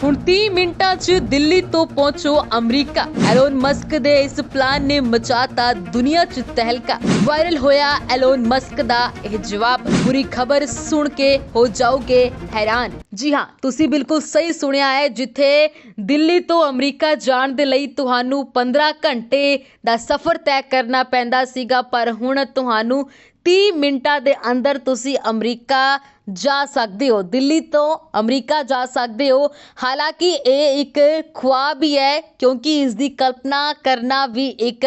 ਹੁਣ 30 ਮਿੰਟਾਂ 'ਚ ਦਿੱਲੀ ਤੋਂ ਪਹੁੰਚੋ ਅਮਰੀਕਾ। ਐਲੋਨ ਮਸਕ ਦੇ ਇਸ ਪਲਾਨ ਨੇ ਮਚਾਤਾ ਦੁਨੀਆ 'ਚ ਤਹਿਲਕਾ। ਵਾਇਰਲ ਹੋਇਆ ਐਲੋਨ ਮਸਕ ਦਾ ਇਹ ਜਵਾਬ। ਪੂਰੀ ਖਬਰ ਸੁਣ ਕੇ ਹੋ ਜਾਓਗੇ ਹੈਰਾਨ। ਜੀ ਹਾਂ, ਤੁਸੀਂ ਬਿਲਕੁਲ ਸਹੀ ਸੁਣਿਆ ਹੈ, ਜਿੱਥੇ ਦਿੱਲੀ ਤੋਂ ਅਮਰੀਕਾ ਜਾਣ ਦੇ ਲਈ ਤੁਹਾਨੂੰ 15 ਘੰਟੇ ਦਾ ਸਫ਼ਰ ਤੈਅ ਕਰਨਾ ਪੈਂਦਾ ਸੀਗਾ, ਪਰ ਹੁਣ ਤੁਹਾਨੂੰ 30 ਮਿੰਟਾਂ ਦੇ ਅੰਦਰ ਤੁਸੀਂ ਅਮਰੀਕਾ ਜਾ ਸਕਦੇ ਹੋ। ਦਿੱਲੀ ਤੋਂ ਅਮਰੀਕਾ ਜਾ ਸਕਦੇ ਹੋ। ਹਾਲਾਂਕਿ ਇਹ ਇੱਕ ਖੁਆਬ ਹੀ ਹੈ, ਕਿਉਂਕਿ ਇਸ ਦੀ ਕਲਪਨਾ ਕਰਨਾ ਵੀ ਇੱਕ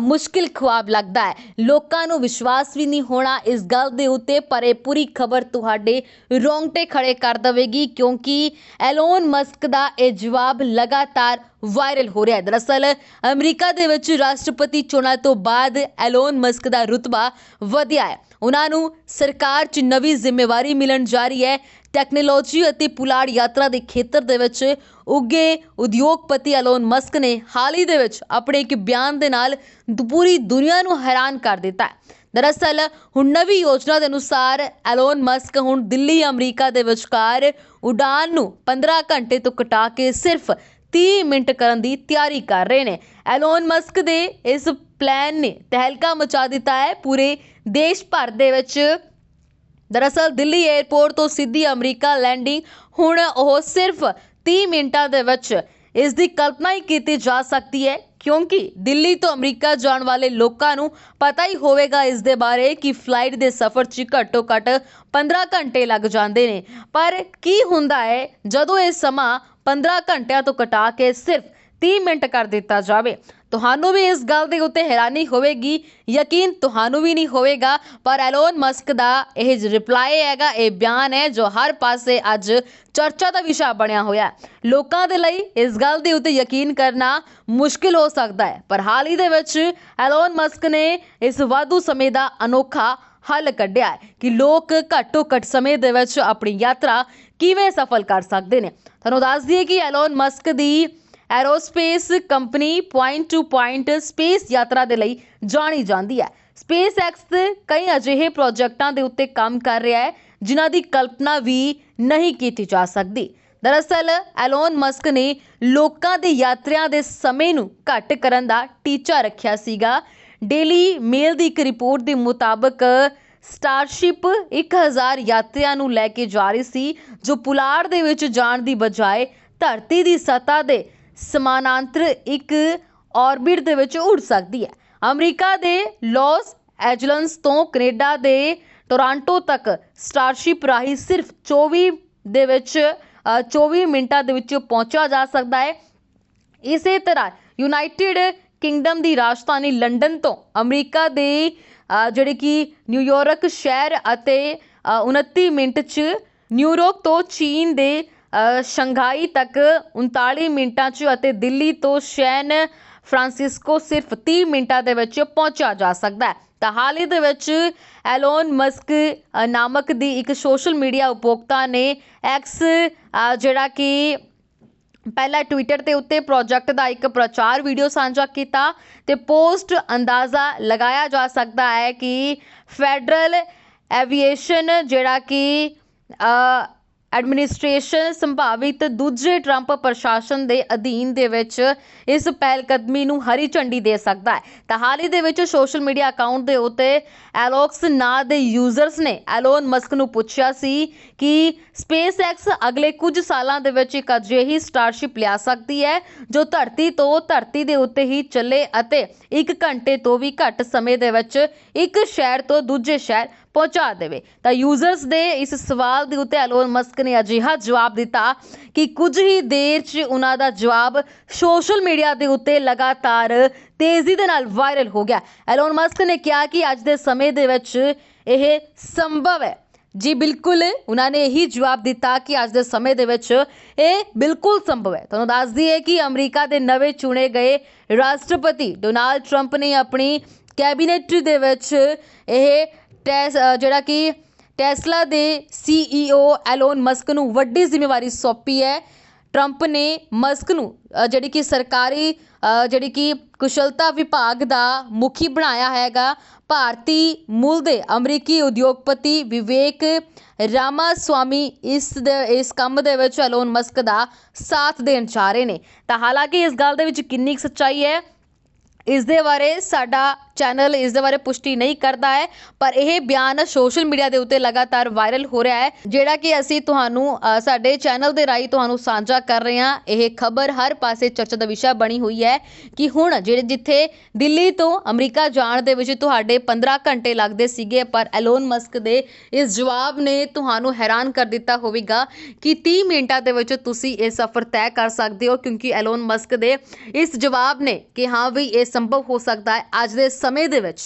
ਮੁਸ਼ਕਿਲ ਖੁਆਬ ਲੱਗਦਾ ਹੈ। ਲੋਕਾਂ ਨੂੰ ਵਿਸ਼ਵਾਸ ਵੀ ਨਹੀਂ ਹੋਣਾ ਇਸ ਗੱਲ ਦੇ ਉੱਤੇ, ਪਰ ਇਹ ਪੂਰੀ ਖਬਰ ਤੁਹਾਡੇ ਰੋਂਗਟੇ ਖੜੇ ਕਰ ਦੇਵੇਗੀ, ਕਿਉਂਕਿ ਐਲੋਨ ਮਸਕ ਦਾ ਇਹ ਜਵਾਬ ਲਗਾਤਾਰ ਵਾਇਰਲ ਹੋ ਰਿਹਾ ਹੈ। ਦਰਅਸਲ, ਅਮਰੀਕਾ ਦੇ ਵਿੱਚ ਰਾਸ਼ਟਰਪਤੀ ਚੋਣਾਂ ਤੋਂ ਬਾਅਦ ਐਲੋਨ ਮਸਕ ਦਾ ਰੁਤਬਾ ਵਧਿਆ ਹੈ। ਉਹਨਾਂ ਨੂੰ ਸਰਕਾਰ 'ਚ ਨਵੀਂ ਜ਼ਿੰਮੇਵਾਰੀ ਮਿਲਣ ਜਾ ਰਹੀ ਹੈ। ਟੈਕਨੋਲੋਜੀ ਅਤੇ ਪੁਲਾੜ ਯਾਤਰਾ ਦੇ ਖੇਤਰ ਦੇ ਵਿੱਚ ਉੱਗੇ ਉਦਯੋਗਪਤੀ ਐਲੋਨ ਮਸਕ ਨੇ ਹਾਲ ਹੀ ਦੇ ਵਿੱਚ ਆਪਣੇ ਇੱਕ ਬਿਆਨ ਦੇ ਨਾਲ ਦੁ- ਪੂਰੀ ਦੁਨੀਆ ਨੂੰ ਹੈਰਾਨ ਕਰ ਦਿੱਤਾ ਹੈ। ਦਰਅਸਲ, ਹੁਣ ਨਵੀਂ ਯੋਜਨਾ ਦੇ ਅਨੁਸਾਰ ਐਲੋਨ ਮਸਕ ਹੁਣ ਦਿੱਲੀ, ਅਮਰੀਕਾ ਦੇ ਵਿਚਕਾਰ ਉਡਾਨ ਨੂੰ 15 ਘੰਟੇ ਤੋਂ ਘਟਾ ਕੇ ਸਿਰਫ 30 ਮਿੰਟ ਕਰਨ ਦੀ ਤਿਆਰੀ ਕਰ ਰਹੇ ਨੇ। ਐਲੋਨ ਮਸਕ ਦੇ ਇਸ ਪਲਾਨ ਨੇ ਤਹਿਲਕਾ ਮਚਾ ਦਿੱਤਾ ਹੈ ਪੂਰੇ ਦੇਸ਼ ਭਰ ਦੇ ਵਿੱਚ। ਦਰਅਸਲ ਦਿੱਲੀ 에ਅਰਪੋਰਟ ਤੋਂ ਸਿੱਧੀ ਅਮਰੀਕਾ ਲੈਂਡਿੰਗ ਹੁਣ ਉਹ ਸਿਰਫ 30 ਮਿੰਟਾਂ ਦੇ ਵਿੱਚ। ਇਸ ਦੀ ਕਲਪਨਾ ਹੀ ਕੀਤੀ ਜਾ ਸਕਦੀ ਹੈ ਕਿਉਂਕਿ ਦਿੱਲੀ ਤੋਂ ਅਮਰੀਕਾ ਜਾਣ ਵਾਲੇ ਲੋਕਾਂ ਨੂੰ ਪਤਾ ਹੀ ਹੋਵੇਗਾ ਇਸ ਦੇ ਬਾਰੇ ਕਿ ਫਲਾਈਟ ਦੇ ਸਫ਼ਰ 'ਚ ਘੱਟੋ ਘੱਟ 15 ਘੰਟੇ ਲੱਗ ਜਾਂਦੇ ਨੇ। ਪਰ ਕੀ ਹੁੰਦਾ ਹੈ, ਜਦੋਂ ਇਹ ਸਮਾਂ 15 ਘੰਟਿਆਂ ਤੋਂ ਘਟਾ ਕੇ ਸਿਰਫ 30 ਮਿੰਟ ਕਰ ਦਿੱਤਾ ਜਾਵੇ ਤੁਹਾਨੂੰ ਵੀ ਇਸ ਗੱਲ ਦੇ ਉੱਤੇ ਹੈਰਾਨੀ ਹੋਵੇਗੀ, ਯਕੀਨ ਤੁਹਾਨੂੰ ਵੀ ਨਹੀਂ ਹੋਵੇਗਾ, ਪਰ ਐਲੋਨ ਮਸਕ ਦਾ ਇਹ ਰਿਪਲਾਈ ਹੈਗਾ, ਇਹ ਬਿਆਨ ਹੈ ਜੋ ਹਰ ਪਾਸੇ ਅੱਜ ਚਰਚਾ ਦਾ ਵਿਸ਼ਾ ਬਣਿਆ ਹੋਇਆ ਲੋਕਾਂ ਦੇ ਲਈ ਇਸ ਗੱਲ ਦੇ ਉੱਤੇ ਯਕੀਨ ਕਰਨਾ ਮੁਸ਼ਕਿਲ ਹੋ ਸਕਦਾ ਹੈ, ਪਰ ਹਾਲ ਹੀ ਦੇ ਵਿੱਚ ਐਲੋਨ ਮਸਕ ਨੇ ਇਸ ਵਾਧੂ ਸਮੇਂ ਦਾ ਅਨੋਖਾ ਹੱਲ ਕੱਢਿਆ ਹੈ ਕਿ ਲੋਕ ਘੱਟੋ ਘੱਟ ਸਮੇਂ ਦੇ ਵਿੱਚ ਆਪਣੀ ਯਾਤਰਾ ਕਿਵੇਂ ਸਫਲ ਕਰ ਸਕਦੇ ਨੇ। ਤੁਹਾਨੂੰ ਦੱਸ ਦਈਏ ਕਿ Elon Musk the aerospace company point to point space ਯਾਤਰਾ ਦੇ ਲਈ ਜਾਣੀ ਜਾਂਦੀ ਹੈ। ਸਪੇਸ ਐਕਸ ਕਈ ਅਜਿਹੇ ਪ੍ਰੋਜੈਕਟਾਂ ਦੇ ਉੱਤੇ ਕੰਮ ਕਰ ਰਿਹਾ ਹੈ, ਜਿਨ੍ਹਾਂ ਦੀ ਕਲਪਨਾ ਵੀ ਨਹੀਂ ਕੀਤੀ ਜਾ ਸਕਦੀ। ਦਰਅਸਲ ਐਲੋਨ ਮਸਕ ਨੇ ਲੋਕਾਂ ਦੇ ਯਾਤਰੀਆਂ ਦੇ ਸਮੇਂ ਨੂੰ ਘੱਟ ਕਰਨ ਦਾ ਟੀਚਾ ਰੱਖਿਆ ਸੀਗਾ। ਡੇਲੀ ਮੇਲ ਦੀ ਇੱਕ ਰਿਪੋਰਟ ਦੇ ਮੁਤਾਬਕ ਸਟਾਰਸ਼ਿਪ 1000 ਯਾਤਰੀਆਂ ਨੂੰ ਲੈ ਕੇ ਜਾ ਰਹੀ ਸੀ, ਜੋ ਪੁਲਾੜ ਦੇ ਵਿੱਚ ਜਾਣ ਦੀ ਬਜਾਏ ਧਰਤੀ ਦੀ ਸਤਹ ਦੇ ਸਮਾਨਾਂਤਰ ਇੱਕ ਔਰਬਿਟ ਦੇ ਵਿੱਚ ਉੱਡ ਸਕਦੀ ਹੈ। ਅਮਰੀਕਾ ਦੇ ਲਾਸ ਐਂਜਲਸ ਤੋਂ ਕੈਨੇਡਾ ਦੇ ਟੋਰਾਂਟੋ ਤੱਕ ਸਟਾਰਸ਼ਿਪ ਰਾਹੀਂ ਸਿਰਫ 24 ਦੇ ਵਿੱਚ ਅ, 24 ਮਿੰਟਾਂ ਦੇ ਵਿੱਚ ਪਹੁੰਚਿਆ ਜਾ ਸਕਦਾ ਹੈ। ਇਸੇ ਤਰ੍ਹਾਂ ਯੂਨਾਈਟਿਡ ਕਿੰਗਡਮ ਦੀ ਰਾਜਧਾਨੀ ਲੰਡਨ ਤੋਂ ਅਮਰੀਕਾ ਦੇ ਜਿਹੜੇ ਕਿ ਨਿਊਯਾਰਕ ਸ਼ਹਿਰ ਅਤੇ ਅ, 29 ਮਿੰਟ 'ਚ ਨਿਊਯਾਰਕ ਤੋਂ ਚੀਨ ਦੇ ਸ਼ੰਘਾਈ ਤੱਕ 39 ਮਿੰਟਾਂ 'ਚ ਅਤੇ ਦਿੱਲੀ ਤੋਂ ਸ਼ੈਨ ਫਰਾਂਸਿਸਕੋ ਸਿਰਫ 30 ਮਿੰਟਾਂ ਦੇ ਵਿੱਚ ਪਹੁੰਚਿਆ ਜਾ ਸਕਦਾ ਹੈ। ਤਾਂ ਹਾਲ ਹੀ ਦੇ ਵਿੱਚ ਐਲੋਨ ਮਸਕ ਨਾਮਕ ਦੀ ਇੱਕ ਸੋਸ਼ਲ ਮੀਡੀਆ ਉਪਭੋਗਤਾ ਨੇ ਐਕਸ ਜਿਹੜਾ ਕਿ ਪਹਿਲਾਂ ਟਵਿੱਟਰ ਤੇ ਉੱਤੇ ਪ੍ਰੋਜੈਕਟ ਦਾ ਇੱਕ ਪ੍ਰਚਾਰ ਵੀਡੀਓ ਸਾਂਝਾ ਕੀਤਾ ਤੇ ਪੋਸਟ ਅੰਦਾਜ਼ਾ ਲਗਾਇਆ ਜਾ ਸਕਦਾ ਹੈ ਕਿ ਫੈਡਰਲ ਐਵੀਏਸ਼ਨ ਜਿਹੜਾ ਕਿ ਐਡਮਿਨਿਸਟ੍ਰੇਸ਼ਨ ਸੰਭਾਵਿਤ ਦੂਜੇ ਟਰੰਪ ਪ੍ਰਸ਼ਾਸਨ ਦੇ ਅਧੀਨ ਦੇ ਵਿੱਚ ਇਸ ਪਹਿਲਕਦਮੀ ਨੂੰ ਹਰੀ ਝੰਡੀ ਦੇ ਸਕਦਾ ਹੈ। ਤਾਂ ਹਾਲ ਹੀ ਦੇ ਵਿੱਚ ਸੋਸ਼ਲ ਮੀਡੀਆ ਅਕਾਊਂਟ ਦੇ ਉੱਤੇ ਐਲੋਕਸ ਨਾਂ ਦੇ ਯੂਜ਼ਰਸ ਨੇ ਐਲੋਨ ਮਸਕ ਨੂੰ ਪੁੱਛਿਆ ਸੀ ਕਿ ਸਪੇਸ ਐਕਸ ਅਗਲੇ ਕੁਝ ਸਾਲਾਂ ਦੇ ਵਿੱਚ ਇੱਕ ਅਜਿਹੀ ਸਟਾਰਸ਼ਿਪ ਲਿਆ ਸਕਦੀ ਹੈ, ਜੋ ਧਰਤੀ ਤੋਂ ਧਰਤੀ ਦੇ ਉੱਤੇ ਹੀ ਚੱਲੇ ਅਤੇ 1 ਘੰਟੇ ਤੋਂ ਵੀ ਘੱਟ ਸਮੇਂ ਦੇ ਵਿੱਚ ਇੱਕ ਸ਼ਹਿਰ ਤੋਂ ਦੂਜੇ ਸ਼ਹਿਰ ਪਹੁੰਚਾ ਦੇਵੇ। ਤਾਂ ਯੂਜ਼ਰਸ ਦੇ ਇਸ ਸਵਾਲ ਦੇ ਉੱਤੇ ਐਲੋਨ ਮਸਕ ਨੇ ਅਜਿਹਾ ਜਵਾਬ ਦਿੱਤਾ ਕਿ ਕੁਝ ਹੀ ਦੇਰ 'ਚ ਉਹਨਾਂ ਦਾ ਜਵਾਬ ਸੋਸ਼ਲ ਮੀਡੀਆ ਦੇ ਉੱਤੇ ਲਗਾਤਾਰ ਤੇਜ਼ੀ ਦੇ ਨਾਲ ਵਾਇਰਲ ਹੋ ਗਿਆ। ਐਲੋਨ ਮਸਕ ਨੇ ਕਿਹਾ ਕਿ ਅੱਜ ਦੇ ਸਮੇਂ ਦੇ ਵਿੱਚ ਇਹ ਸੰਭਵ ਹੈ। ਜੀ ਬਿਲਕੁਲ, ਉਹਨਾਂ ਨੇ ਇਹੀ ਜਵਾਬ ਦਿੱਤਾ ਕਿ ਅੱਜ ਦੇ ਸਮੇਂ ਦੇ ਵਿੱਚ ਇਹ ਬਿਲਕੁਲ ਸੰਭਵ ਹੈ। ਤੁਹਾਨੂੰ ਦੱਸ ਦਈਏ ਕਿ ਅਮਰੀਕਾ ਦੇ ਨਵੇਂ ਚੁਣੇ ਗਏ ਰਾਸ਼ਟਰਪਤੀ ਡੋਨਾਲਡ ਟਰੰਪ ਨੇ ਆਪਣੀ ਕੈਬਨਿਟ ਦੇ ਵਿੱਚ ਇਹ ਟੈਸ ਜਿਹੜਾ ਕਿ ਟੈਸਲਾ ਦੇ ਸੀਈਓ ਐਲੋਨ ਮਸਕ ਨੂੰ ਵੱਡੀ ਜ਼ਿੰਮੇਵਾਰੀ ਸੌਂਪੀ ਹੈ। ਟਰੰਪ ਨੇ ਮਸਕ ਨੂੰ ਜਿਹੜੀ ਕਿ ਸਰਕਾਰੀ ਜਿਹੜੀ ਕਿ ਕੁਸ਼ਲਤਾ ਵਿਭਾਗ ਦਾ ਮੁਖੀ ਬਣਾਇਆ ਹੈਗਾ, ਭਾਰਤੀ ਮੂਲ ਦੇ ਅਮਰੀਕੀ ਉਦਯੋਗਪਤੀ ਵਿਵੇਕ ਰਾਮਾਸਵਾਮੀ ਇਸ ਇਸ ਕੰਮ ਦੇ ਵਿੱਚ ਐਲੋਨ ਮਸਕ ਦਾ ਸਾਥ ਦੇਣ ਜਾ ਰਹੇ ਨੇ। ਤਾਂ ਹਾਲਾਂਕਿ ਇਸ ਗੱਲ ਦੇ ਵਿੱਚ ਕਿੰਨੀ ਕੁ ਸੱਚਾਈ ਹੈ ਇਸ ਦੇ ਬਾਰੇ ਸਾਡਾ ਚੈਨਲ ਇਸ ਦੇ ਬਾਰੇ ਪੁਸ਼ਟੀ ਨਹੀਂ ਕਰਦਾ ਹੈ, ਪਰ ਇਹ ਬਿਆਨ ਸੋਸ਼ਲ ਮੀਡੀਆ ਦੇ ਉੱਤੇ ਲਗਾਤਾਰ ਵਾਇਰਲ ਹੋ ਰਿਹਾ ਹੈ, ਜਿਹੜਾ ਕਿ ਅਸੀਂ ਤੁਹਾਨੂੰ ਸਾਡੇ ਚੈਨਲ ਦੇ ਰਾਹੀਂ ਤੁਹਾਨੂੰ ਸਾਂਝਾ ਕਰ ਰਹੇ ਹਾਂ। ਇਹ ਖਬਰ ਹਰ ਪਾਸੇ ਚਰਚਾ ਦਾ ਵਿਸ਼ਾ ਬਣੀ ਹੋਈ ਹੈ ਕਿ ਹੁਣ ਜਿਹੜੇ ਜਿੱਥੇ ਦਿੱਲੀ ਤੋਂ ਅਮਰੀਕਾ ਜਾਣ ਦੇ ਵਿੱਚ ਤੁਹਾਡੇ 15 ਘੰਟੇ ਲੱਗਦੇ ਸੀਗੇ, ਪਰ ਐਲੋਨ ਮਸਕ ਦੇ ਇਸ ਜਵਾਬ ਨੇ ਤੁਹਾਨੂੰ ਹੈਰਾਨ ਕਰ ਦਿੱਤਾ ਹੋਵੇਗਾ ਕਿ 30 ਮਿੰਟਾਂ ਦੇ ਵਿੱਚ ਤੁਸੀਂ ਇਹ ਸਫ਼ਰ ਤੈਅ ਕਰ ਸਕਦੇ ਹੋ, ਕਿਉਂਕਿ ਐਲੋਨ ਮਸਕ ਦੇ ਇਸ ਜਵਾਬ ਨੇ ਕਿ ਹਾਂ ਵੀ ਇਸ ਸੰਭਵ ਹੋ ਸਕਦਾ ਹੈ ਅੱਜ ਦੇ ਸਮੇਂ ਦੇ ਵਿੱਚ।